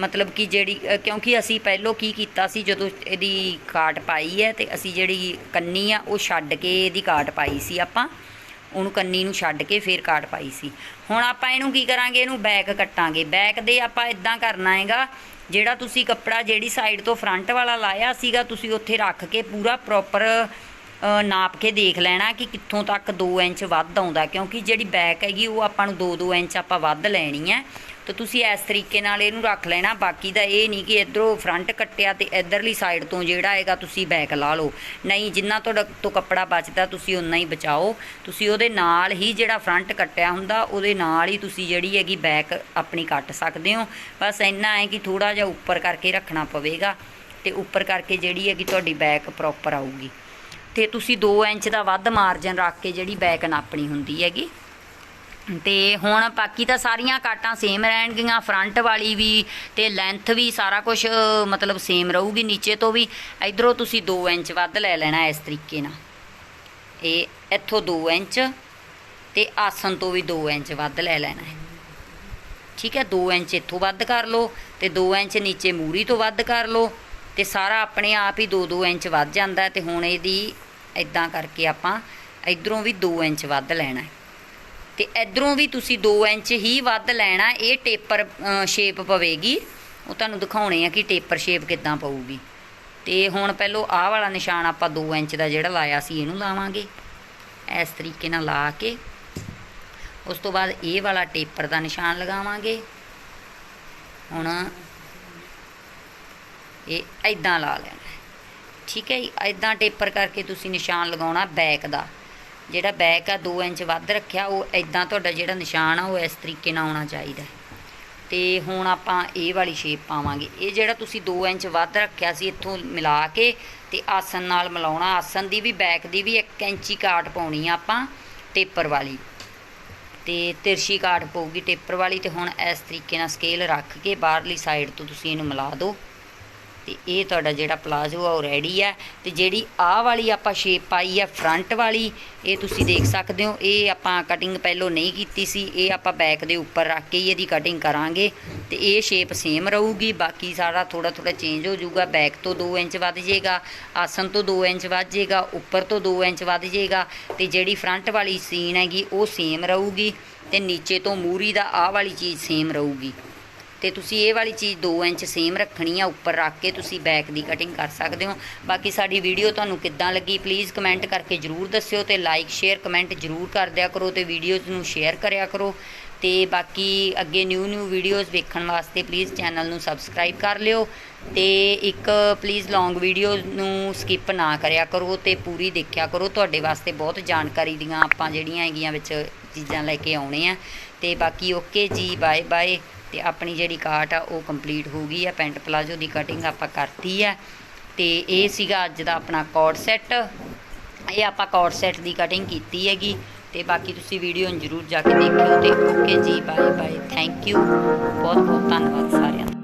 Speaker 1: ਮਤਲਬ ਕਿ ਜਿਹੜੀ ਕਿਉਂਕਿ ਅਸੀਂ ਪਹਿਲੋਂ ਕੀ ਕੀਤਾ ਸੀ, ਜਦੋਂ ਇਹਦੀ ਕਾਟ ਪਾਈ ਹੈ, ਤੇ ਅਸੀਂ ਜਿਹੜੀ ਕੰਨੀ ਆ, ਉਹ ਛੱਡ ਕੇ ਇਹਦੀ ਕਾਟ ਪਾਈ ਸੀ ਆਪਾਂ। ਉਹਨੂੰ ਕੰਨੀ ਨੂੰ ਛੱਡ ਕੇ ਫੇਰ ਕਾਟ ਪਾਈ ਸੀ। ਹੁਣ ਆਪਾਂ ਇਹਨੂੰ ਕੀ ਕਰਾਂਗੇ? ਇਹਨੂੰ ਬੈਕ ਕੱਟਾਂਗੇ। ਬੈਕ ਦੇ ਆਪਾਂ ਇਦਾਂ ਕਰਨਾ ਹੈਗਾ, ਜਿਹੜਾ ਤੁਸੀਂ ਕੱਪੜਾ ਜਿਹੜੀ ਸਾਈਡ ਤੋਂ ਫਰੰਟ ਵਾਲਾ ਲਾਇਆ ਸੀਗਾ, ਤੁਸੀਂ ਉੱਥੇ ਰੱਖ ਕੇ ਪੂਰਾ ਪ੍ਰੋਪਰ ਨਾਪ ਕੇ ਦੇਖ ਲੈਣਾ ਕਿ ਕਿੱਥੋਂ ਤੱਕ 2 ਇੰਚ ਵੱਧ ਆਉਂਦਾ। ਕਿਉਂਕਿ ਜਿਹੜੀ ਬੈਕ ਹੈਗੀ, ਉਹ ਆਪਾਂ ਨੂੰ 2-2 ਇੰਚ ਆਪਾਂ ਵੱਧ ਲੈਣੀ ਹੈ। ਤਾਂ ਤੁਸੀਂ ਇਸ ਤਰੀਕੇ ਨਾਲ ਇਹਨੂੰ ਰੱਖ ਲੈਣਾ, ਬਾਕੀ ਦਾ ਇਹ ਨਹੀਂ ਕਿ ਇਧਰੋਂ ਫਰੰਟ ਕੱਟਿਆ ਤੇ ਇਧਰਲੀ ਸਾਈਡ ਤੋਂ ਜਿਹੜਾ ਹੈਗਾ ਤੁਸੀਂ ਬੈਕ ਲਾ ਲਓ। ਨਹੀਂ, ਜਿੰਨਾ ਤੁਹਾਡਾ ਤੋਂ ਕੱਪੜਾ ਬਚਦਾ, ਤੁਸੀਂ ਉਨਾ ਹੀ ਬਚਾਓ। ਤੁਸੀਂ ਉਹਦੇ ਨਾਲ ਹੀ ਜਿਹੜਾ ਫਰੰਟ ਕੱਟਿਆ ਹੁੰਦਾ, ਉਹਦੇ ਨਾਲ ਹੀ ਤੁਸੀਂ ਜਿਹੜੀ ਹੈਗੀ ਬੈਕ ਆਪਣੀ ਕੱਟ ਸਕਦੇ ਹੋ। ਬਸ ਇੰਨਾ ਹੈ ਕਿ ਥੋੜਾ ਜਿਹਾ ਉੱਪਰ ਕਰਕੇ ਰੱਖਣਾ ਪਵੇਗਾ ਤੇ ਉੱਪਰ ਕਰਕੇ ਜਿਹੜੀ ਹੈਗੀ ਤੁਹਾਡੀ ਬੈਕ ਪ੍ਰੋਪਰ ਆਊਗੀ। ਤੇ ਤੁਸੀਂ 2 ਇੰਚ ਦਾ ਵੱਧ ਮਾਰਜਨ ਰੱਖ ਕੇ ਜਿਹੜੀ ਬੈਕ ਨਾਪਣੀ ਹੁੰਦੀ ਹੈਗੀ ਤੇ ਹੁਣ ਬਾਕੀ ਤਾਂ ਸਾਰੀਆਂ ਕਾਟਾਂ ਸੇਮ ਰਹਿਣਗੀਆਂ ਫਰੰਟ ਵਾਲੀ ਵੀ ਤੇ ਲੈਂਥ ਵੀ ਸਾਰਾ ਕੁਝ ਮਤਲਬ ਸੇਮ ਰਹੂਗੀ ਨੀਚੇ ਤੋਂ ਵੀ। ਇਧਰੋਂ ਤੁਸੀਂ 2 ਇੰਚ ਵੱਧ ਲੈ ਲੈਣਾ ਇਸ ਤਰੀਕੇ ਨਾਲ। ਇਹ ਇੱਥੋਂ 2 ਇੰਚ ਤੇ ਆਸਨ ਤੋਂ ਵੀ 2 ਇੰਚ ਵੱਧ ਲੈ ਲੈਣਾ ਹੈ। ਠੀਕ ਹੈ 2 ਇੰਚ ਇੱਥੋਂ ਵੱਧ ਕਰ ਲਓ ਤੇ 2 ਇੰਚ ਨੀਚੇ ਮੂਰੀ ਤੋਂ ਵੱਧ ਕਰ ਲਓ ਤੇ ਸਾਰਾ ਆਪਣੇ ਆਪ ਹੀ 2-2 ਇੰਚ ਵੱਧ ਜਾਂਦਾ ਹੈ ਤੇ ਹੁਣ ਇਹਦੀ ਇਦਾਂ ਕਰਕੇ ਆਪਾਂ ਇਧਰੋਂ ਵੀ 2 ਇੰਚ ਵੱਧ ਲੈਣਾ ਹੈ। ਤੇ ਇਧਰੋਂ ਵੀ ਤੁਸੀਂ 2 ਇੰਚ ਹੀ ਵੱਧ ਲੈਣਾ, ਇਹ ਟੇਪਰ ਸ਼ੇਪ ਪਵੇਗੀ। ਉਹ ਤੁਹਾਨੂੰ ਦਿਖਾਉਣੇ ਆ ਕਿ ਟੇਪਰ ਸ਼ੇਪ ਕਿੱਦਾਂ ਪਊਗੀ। ਤੇ ਹੁਣ ਪਹਿਲੋ ਆਹ ਵਾਲਾ ਨਿਸ਼ਾਨ ਆਪਾਂ 2 ਇੰਚ ਦਾ ਜਿਹੜਾ ਲਾਇਆ ਸੀ, ਇਹਨੂੰ ਲਾਵਾਂਗੇ। ਇਸ ਤਰੀਕੇ ਨਾਲ ਲਾ ਕੇ, ਉਸ ਤੋਂ ਬਾਅਦ ਇਹ ਵਾਲਾ ਟੇਪਰ ਦਾ ਨਿਸ਼ਾਨ ਲਗਾਵਾਂਗੇ। ਹੁਣ ਇਹ ਐਦਾਂ ਲਾ ਲੈਣਾ। ਠੀਕ ਹੈ ਜੀ ਐਦਾਂ ਟੇਪਰ ਕਰਕੇ ਤੁਸੀਂ ਨਿਸ਼ਾਨ ਲਗਾਉਣਾ ਬੈਕ ਦਾ। ਜਿਹੜਾ ਬੈਕ ਆ 2 ਇੰਚ ਵੱਧ ਰੱਖਿਆ, ਉਹ ਐਦਾਂ ਤੁਹਾਡਾ ਜਿਹੜਾ ਨਿਸ਼ਾਨ ਆ, ਉਹ ਇਸ ਤਰੀਕੇ ਨਾਲ ਆਉਣਾ ਚਾਹੀਦਾ ਹੈ। ਤੇ ਹੁਣ ਆਪਾਂ ਇਹ ਵਾਲੀ ਸ਼ੇਪ ਪਾਵਾਂਗੇ। ਇਹ ਜਿਹੜਾ ਤੁਸੀਂ 2 ਇੰਚ ਵੱਧ ਰੱਖਿਆ ਸੀ, ਇੱਥੋਂ ਮਿਲਾ ਕੇ ਤੇ ਆਸਨ ਨਾਲ ਮਿਲਾਉਣਾ। ਆਸਨ ਦੀ ਵੀ ਬੈਕ ਦੀ ਵੀ 1 ਇੰਚੀ ਕਾਟ ਪਾਉਣੀ ਆ ਆਪਾਂ ਟੇਪਰ ਵਾਲੀ। ਤੇ ਤਿਰਸ਼ੀ ਕਾਟ ਪਊਗੀ ਟੇਪਰ ਵਾਲੀ ਤੇ ਹੁਣ ਇਸ ਤਰੀਕੇ ਨਾਲ ਸਕੇਲ ਰੱਖ ਕੇ ਬਾਹਰਲੀ ਸਾਈਡ ਤੋਂ ਤੁਸੀਂ ਇਹਨੂੰ ਮਿਲਾ ਦਿਓ। ਤੇ ਇਹ ਤੁਹਾਡਾ ਜਿਹੜਾ ਪਲਾਜ਼ੋ ਆ ਉਹ ਰੈਡੀ ਆ ਤੇ ਜਿਹੜੀ ਆਹ ਵਾਲੀ ਆਪਾਂ ਸ਼ੇਪ ਪਾਈ ਆ ਫਰੰਟ ਵਾਲੀ, ਇਹ ਤੁਸੀਂ ਦੇਖ ਸਕਦੇ ਹੋ। ਇਹ ਆਪਾਂ ਕਟਿੰਗ ਪਹਿਲੋਂ ਨਹੀਂ ਕੀਤੀ ਸੀ, ਇਹ ਆਪਾਂ ਬੈਕ ਦੇ ਉੱਪਰ ਰੱਖ ਕੇ ਹੀ ਇਹਦੀ ਕਟਿੰਗ ਕਰਾਂਗੇ ਤੇ ਇਹ ਸ਼ੇਪ ਸੇਮ ਰਹੂਗੀ, ਬਾਕੀ ਸਾਰਾ ਥੋੜਾ ਥੋੜਾ ਚੇਂਜ ਹੋ ਜਾਊਗਾ। ਬੈਕ ਤੋਂ 2 ਇੰਚ ਵੱਧ ਜਾਏਗਾ ਆਸਨ ਤੋਂ 2 ਇੰਚ ਵੱਧ ਜਾਏਗਾ, ਉੱਪਰ ਤੋਂ 2 ਇੰਚ ਵੱਧ ਜਾਏਗਾ ਤੇ ਜਿਹੜੀ ਫਰੰਟ ਵਾਲੀ ਸੀਨ ਹੈਗੀ ਉਹ ਸੇਮ ਰਹੂਗੀ ਤੇ ਨੀਚੇ ਤੋਂ ਮੂਰੀ ਦਾ ਆਹ ਵਾਲੀ ਚੀਜ਼ ਸੇਮ ਰਹੂਗੀ। ਤੇ ਤੁਸੀਂ ਇਹ ਵਾਲੀ ਚੀਜ਼ 2 ਇੰਚ ਸੇਮ ਰੱਖਣੀ ਆ, ਉੱਪਰ ਰੱਖ ਕੇ ਤੁਸੀਂ ਬੈਕ ਦੀ ਕਟਿੰਗ ਕਰ ਸਕਦੇ ਹੋ। ਬਾਕੀ ਸਾਡੀ ਵੀਡੀਓ ਤੁਹਾਨੂੰ ਕਿੱਦਾਂ ਲੱਗੀ ਪਲੀਜ਼ ਕਮੈਂਟ ਕਰਕੇ ਜਰੂਰ ਦੱਸਿਓ ਤੇ ਲਾਈਕ ਸ਼ੇਅਰ ਕਮੈਂਟ ਜਰੂਰ ਕਰ ਦਿਆ ਕਰੋ ਤੇ ਵੀਡੀਓਜ਼ ਨੂੰ ਸ਼ੇਅਰ ਕਰਿਆ ਕਰੋ। ਤੇ ਬਾਕੀ ਅੱਗੇ ਨਿਊ ਨਿਊ ਵੀਡੀਓਜ਼ ਵੇਖਣ ਵਾਸਤੇ ਪਲੀਜ਼ ਚੈਨਲ ਨੂੰ ਸਬਸਕ੍ਰਾਈਬ ਕਰ ਲਿਓ ਤੇ ਇੱਕ ਪਲੀਜ਼ ਲੌਂਗ ਵੀਡੀਓ ਨੂੰ ਸਕਿਪ ਨਾ ਕਰਿਆ ਕਰੋ ਤੇ ਪੂਰੀ ਦੇਖਿਆ ਕਰੋ। ਤੁਹਾਡੇ ਵਾਸਤੇ ਬਹੁਤ ਜਾਣਕਾਰੀ ਦੀਆਂ ਆਪਾਂ ਜਿਹੜੀਆਂ ਹੈਗੀਆਂ ਵਿੱਚ ਚੀਜ਼ਾਂ ਲੈ ਕੇ ਆਉਣੇ ਆ। ਤੇ ਬਾਕੀ ਓਕੇ ਜੀ ਬਾਏ ਬਾਏ ਤੇ ਆਪਣੀ ਜਿਹੜੀ ਕਾਟ ਆ, ਉਹ ਕੰਪਲੀਟ ਹੋ ਗਈ ਆ। ਪੈਂਟ ਪਲਾਜੋ ਦੀ ਕਟਿੰਗ ਆਪਾਂ ਕਰਤੀ ਆ। ਤੇ ਇਹ ਸੀਗਾ ਅੱਜ ਦਾ ਆਪਣਾ ਕੋਡ ਸੈੱਟ ਇਹ ਆਪਾਂ ਕੋਡ ਸੈੱਟ ਦੀ ਕਟਿੰਗ ਕੀਤੀ ਹੈਗੀ। ਤੇ ਬਾਕੀ ਤੁਸੀਂ ਵੀਡੀਓ ਨੂੰ ਜਰੂਰ ਜਾ ਕੇ ਦੇਖਿਓ ਤੇ ਓਕੇ ਜੀ ਬਾਏ ਬਾਏ ਥੈਂਕ ਯੂ ਬਹੁਤ ਬਹੁਤ ਧੰਨਵਾਦ ਸਾਰਿਆਂ ਦਾ।